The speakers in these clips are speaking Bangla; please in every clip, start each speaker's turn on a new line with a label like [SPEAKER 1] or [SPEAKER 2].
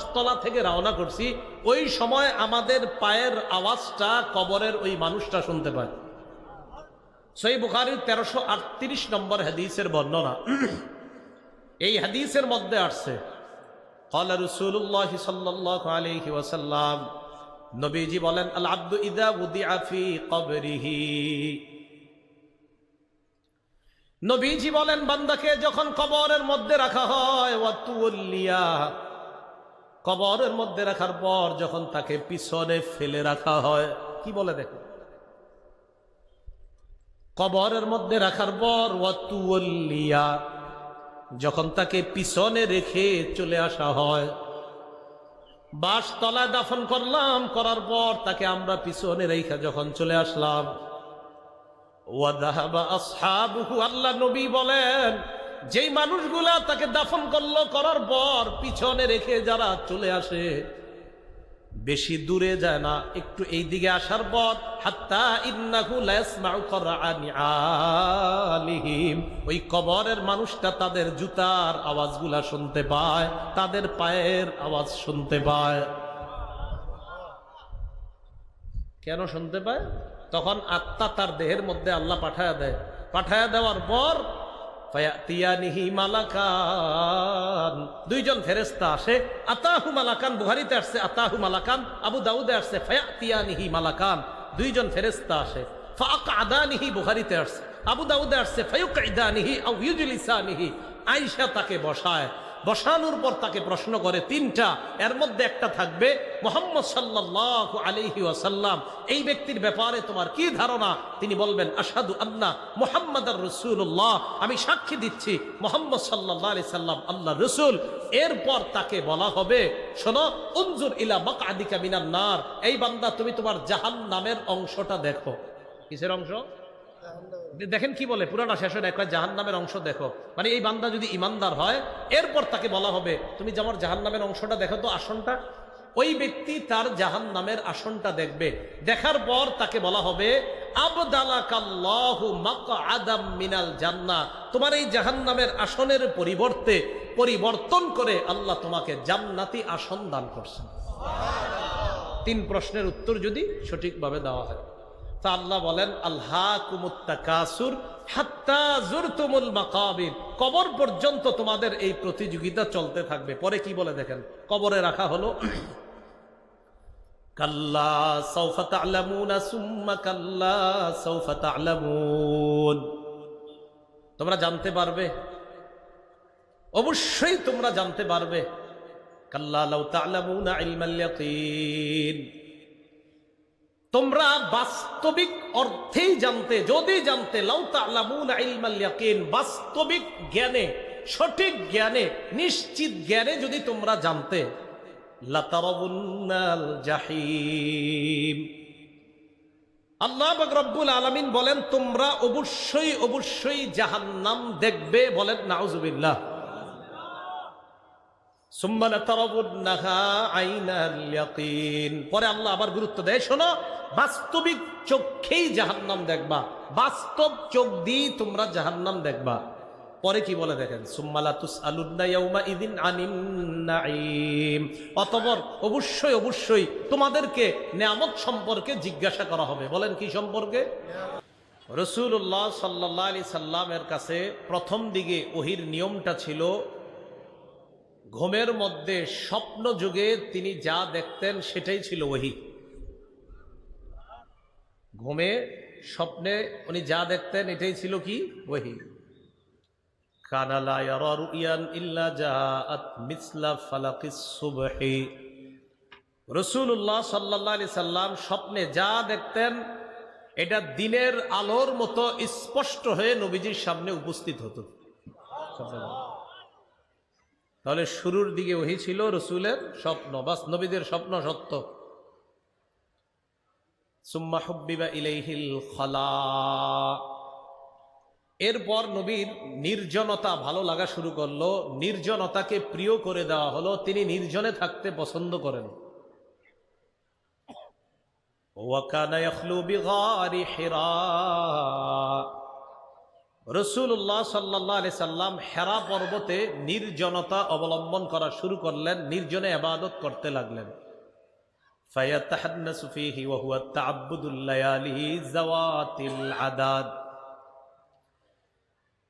[SPEAKER 1] বাসতলা থেকে রওনা করছি ওই সময় আমাদের পায়ের আওয়াজটা কবরের ওই মানুষটা শুনতে পায় সই বুখারির তেরোশো আটত্রিশ নম্বর হাদিসের বর্ণনা এই হাদিসের মধ্যে আসছে قال رسول الله صلى الله عليه وسلم নবীজি বলেন আল আব্দু ইদা উদিআ ফি কবরিহি নবীজি বলেন বান্দাকে যখন কবরের মধ্যে রাখা হয় ওয়াতুল্লিয়া কবরের মধ্যে রাখার পর যখন তাকে পিছনে ফেলে রাখা হয়, কি বলে দেখো? কবরের মধ্যে রাখার পর ওয়াতুল্লিয়া যখন তাকে পিছনে রেখে চলে আসা হয় বাস তলায় দাফন করলাম, করার পর তাকে আমরা পিছনে রেখে যখন চলে আসলাম ওয়াদাহাবা আসহাবুহু, আল্লাহ নবী বলেন যেই মানুষগুলা তাকে দাফন করল, করার পর পিছনে রেখে যারা চলে আসে, বেশি দূরে যায় না, একটু এই দিকে আসার পর, হাত্তা ওই কবরের মানুষটা তাদের জুতার আওয়াজগুলা শুনতে পায়, তাদের পায়ের আওয়াজ শুনতে পায়। কেন শুনতে পায়? তখন আত্মা তার দেহের মধ্যে আল্লাহ পাঠায় দেয়। পাঠায় দেওয়ার পর মালাকান। দুইজন ফেরেস্তা আসে, আতাহু মালাকান, বুহারিতে আসছে, আতাহু মালাকান, আবু দাউদে আসছে, ফয়াতিয়ানিহি মালাকান। দুইজন ফেরেস্তা আসে ফাক আদানিহি বুহারিতে আসছে, আবু দাউদে আসছে ফায়ুক ইদানিহি আউ ইউজুলিসানিহি। আইসা তাকে বসায়। বসানোর পর তাকে প্রশ্ন করে তিনটা, এর মধ্যে একটা থাকবে, মোহাম্মদ সাল্লাহ আলিহি ওয়াসাল্লাম, এই ব্যক্তির ব্যাপারে তোমার কি ধারণা? তিনি বলবেন আসাদু আন্না মোহাম্মদ আর রসুল্লাহ আমি সাক্ষী দিচ্ছি, মোহাম্মদ সাল্লাহ আলি সাল্লাম আল্লাহ রসুল। এরপর তাকে বলা হবে, শোনো, উনজুর ইলা মক আদিকা মিনার নার, এই বান্দা তুমি তোমার জাহান নামের অংশটা দেখো। কিসের অংশ? দেখেন কি বলে পুরানা শেষ হয় একটা জাহান নামের অংশ দেখো। মানে এই বান্দা যদি ইমানদার হয়, এরপর তাকে বলা হবে, তুমি যে আমার জাহান নামের অংশটা দেখো তো আসনটা, ওই ব্যক্তি তার জাহান নামের আসনটা দেখবে। দেখার পর তাকে বলা হবে মাকআদাম মিনাল জান্নাহ। তোমার এই জাহান নামের আসনের পরিবর্তে, পরিবর্তন করে আল্লাহ তোমাকে জান্নাতি আসন দান করছেন। তিন প্রশ্নের উত্তর যদি সঠিকভাবে দেওয়া হয়। তা আল্লাহ বলেন আল্লাহ কবর পর্যন্ত তোমাদের এই প্রতিযোগিতা চলতে থাকবে। পরে কি বলে দেখেন? কবরে রাখা হলো, কাল্লা সুম্মা তোমরা জানতে পারবে? অবশ্যই তোমরা জানতে পারবে। কাল্লা তোমরা বাস্তবিক অর্থেই জানতে, যদি জানতে বাস্তবিক জ্ঞানে, সঠিক জ্ঞানে, নিশ্চিত জ্ঞানে যদি তোমরা জানতে জাহিম। আল্লাহ রব্বুল আলামিন বলেন, তোমরা অবশ্যই অবশ্যই জাহান্নাম দেখবে বলেন, নাউজুবিল্লাহ। পরে আল্লাহ আবার গুরুত্ব দেয়, শোনো, বাস্তবিক চোখেই জাহান্নাম দেখবা। বাস্তব চোখ দিয়ে তোমরা জাহান্নাম দেখবা। পরে কি বলে দেখেন? নাঈম। অবশ্যই অবশ্যই তোমাদেরকে নেয়ামত সম্পর্কে জিজ্ঞাসা করা হবে। বলেন কি সম্পর্কে? রসুল্লাহ সাল্লাহ আলি সাল্লামের কাছে প্রথম দিকে ওহির নিয়মটা ছিল ঘুমের মধ্যে স্বপ্ন যুগে তিনি যা দেখতেন সেটাই ছিল ওহি। ঘুমে স্বপ্নে উনি যা দেখতেন এটাই ছিল কি? ওহি। রসুল্লাহ সাল্লাহ আলি সাল্লাম স্বপ্নে যা দেখতেন, এটা দিনের আলোর মতো স্পষ্ট হয়ে নবীজির সামনে উপস্থিত হতো। তাহলে শুরুর দিকে ওহি ছিল রসুলের স্বপ্ন, বাস নবীদের স্বপ্ন সত্য। সুম্মা ইলাইহিল খলা। এরপর নবীর নির্জনতা ভালো লাগা শুরু করল, নির্জনতাকে প্রিয় করে দেওয়া হলো, তিনি নির্জনে থাকতে পছন্দ করেন। ওয়াকানা ইয়াখলু বিগারি হিরা। রসুল্লাহ সাল্লাহ আলি সাল্লাম হেরা পর্বতে নির্জনতা অবলম্বন করা শুরু করলেন, নির্জনে আবাদত করতে লাগলেন।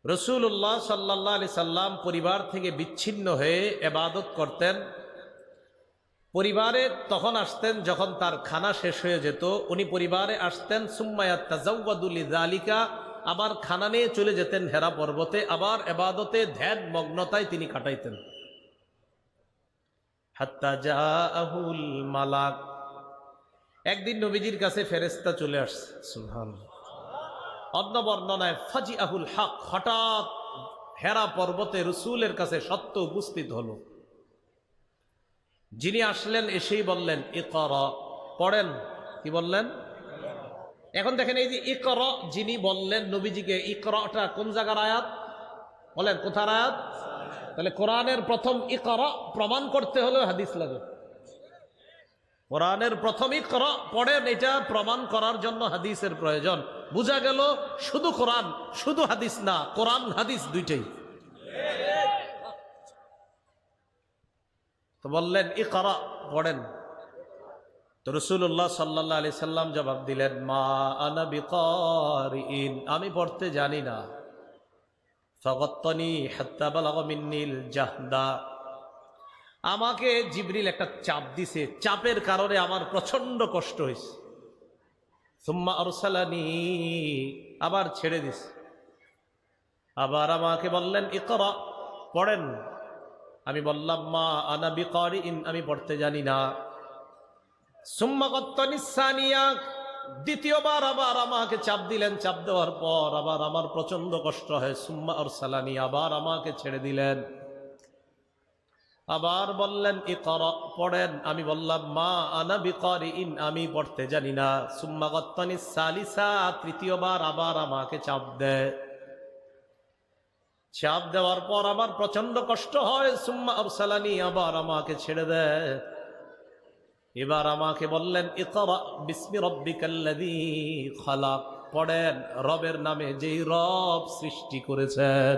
[SPEAKER 1] রসুল্লাহ সাল্লাহ আলি সাল্লাম পরিবার থেকে বিচ্ছিন্ন হয়ে এবাদত করতেন। পরিবারে তখন আসতেন, যখন তার খানা শেষ হয়ে যেত, উনি পরিবারে আসতেন সুম্মায়াত্তা জৌবাদুল জালিকা আবার খানা নিয়ে চলে যেতেন হেরা পর্বতে, আবার এবাদতে ধ্যান মগ্নতায় তিনি কাটাইতেন। হাত্তা জাহুল মালাক। একদিন নবীজির কাছে ফেরেস্তা চলে আসছে। সুলহান অন্য বর্ণনায় ফাজি আহুল হক, হঠাৎ হেরা পর্বতে রসুলের কাছে সত্য উপস্থিত হলো। যিনি আসলেন এসেই বললেন, ইকর। পড়েন, কি বললেন? এখন দেখেন এই যে ইকর, যিনি বললেন নবীজিকে, ইকরটা কোন জায়গার আয়াত? বলেন, কোথার আয়াত? তাহলে কোরআনের প্রথম ইকর প্রমাণ করতে হলে হাদিস লাগে। কোরআনের প্রথম ইকর পড়েন, এটা প্রমাণ করার জন্য হাদিসের প্রয়োজন। বোঝা গেল, শুধু কোরআন, শুধু হাদিস না, কোরআন, হাদিস দুইটাই। তো বললেন, ইকরা পড়েন। তো রসুল্লাহ সাল্লাহ আলি সাল্লাম জবাব দিলেন, মা আনা বিকরিন আমি পড়তে জানি না। ফগত্তনি মিন্নিল জাহদা। আমাকে জিবরিল একটা চাপ দিছে, চাপের কারণে আমার প্রচণ্ড কষ্ট হয়েছে। সুম্মা আরসালানি, আবার ছেড়ে দিস আবার আমাকে বললেন, ইকরা, পড়েন। আমি বললাম, মা আনা বিকারি ইন আমি পড়তে জানি না। দ্বিতীয়বার আবার আমাকে চাপ দিলেন। চাপ দেওয়ার পর আবার আমার প্রচণ্ড কষ্ট হয়। সুম্মা আর সালানি আবার আমাকে ছেড়ে দিলেন। আবার বললেন, ইকর, পড়েন। আমি বললাম, মা আনা বিকারি ইন আমি পড়তে জানি না। সুম্মাকত্তনি সালিসা তৃতীয়বার আবার আমাকে চাপ দেয়। চাপ দেওয়ার পর আমার প্রচণ্ড কষ্ট হয়। সুম্মা আরসালানি আবার আমাকে ছেড়ে দেয়। এবার আমাকে বললেন খালাক। পড়েন, রবের নামে যেই রব সৃষ্টি করেছেন।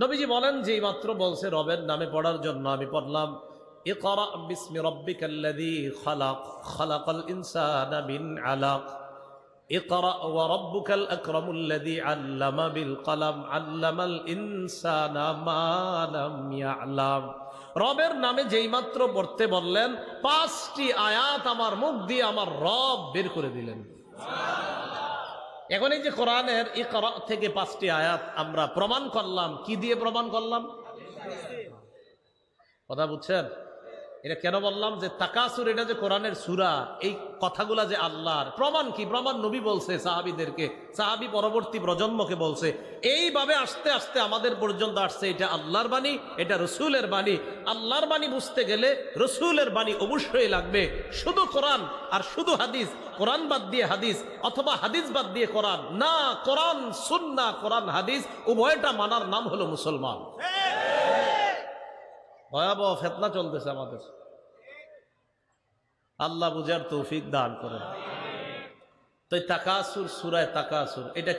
[SPEAKER 1] নবীজি বলেন, যেই মাত্র বলছে রবের নামে পড়ার জন্য আমি পড়লাম, ইকরা বিসমি রব্বিকাল্লাযী খালাক। খালাকাল ইনসানা মিন আলাক। ইকরা ওয়া রব্বুকাল আকরামুল্লাযী আল্লামা বিল কলম। আল্লামাল ইনসানা মা লাম ইয়ালাম। রবের নামে যেই মাত্র পড়তে বললেন, পাঁচটি আয়াত আমার মুখ দিয়ে আমার রব বের করে দিলেন। এখন এই যে কোরআনের ইকরা থেকে পাঁচটি আয়াত আমরা প্রমাণ করলাম, কি দিয়ে প্রমাণ করলাম? কথা বুঝছেন? এটা কেন বললাম যে তাকাসুর, এটা যে কোরআনের সুরা, এই কথাগুলা যে আল্লাহর, প্রমাণ কি? প্রমাণ নবী বলছে, সাহাবিদেরকে, সাহাবি পরবর্তী প্রজন্মকে বলছে, এইভাবে আস্তে আস্তে আমাদের পর্যন্ত আসছে, এটা আল্লাহর বাণী, এটা রসুলের বাণী। আল্লাহর বাণী বুঝতে গেলে রসুলের বাণী অবশ্যই লাগবে। শুধু কোরআন আর শুধু হাদিস, কোরআন বাদ দিয়ে হাদিস অথবা হাদিস বাদ দিয়ে কোরআন। না, কোরআন সুন্না, কোরআন হাদিস, উভয়টা মানার নাম হলো মুসলমান। ভয়াবহ ফেতনা চলতেছে আমাদের আল্লাহ বুঝার তৌফিক দান করেন। তো তাকাসুর সুরায় তাকাসুর এটা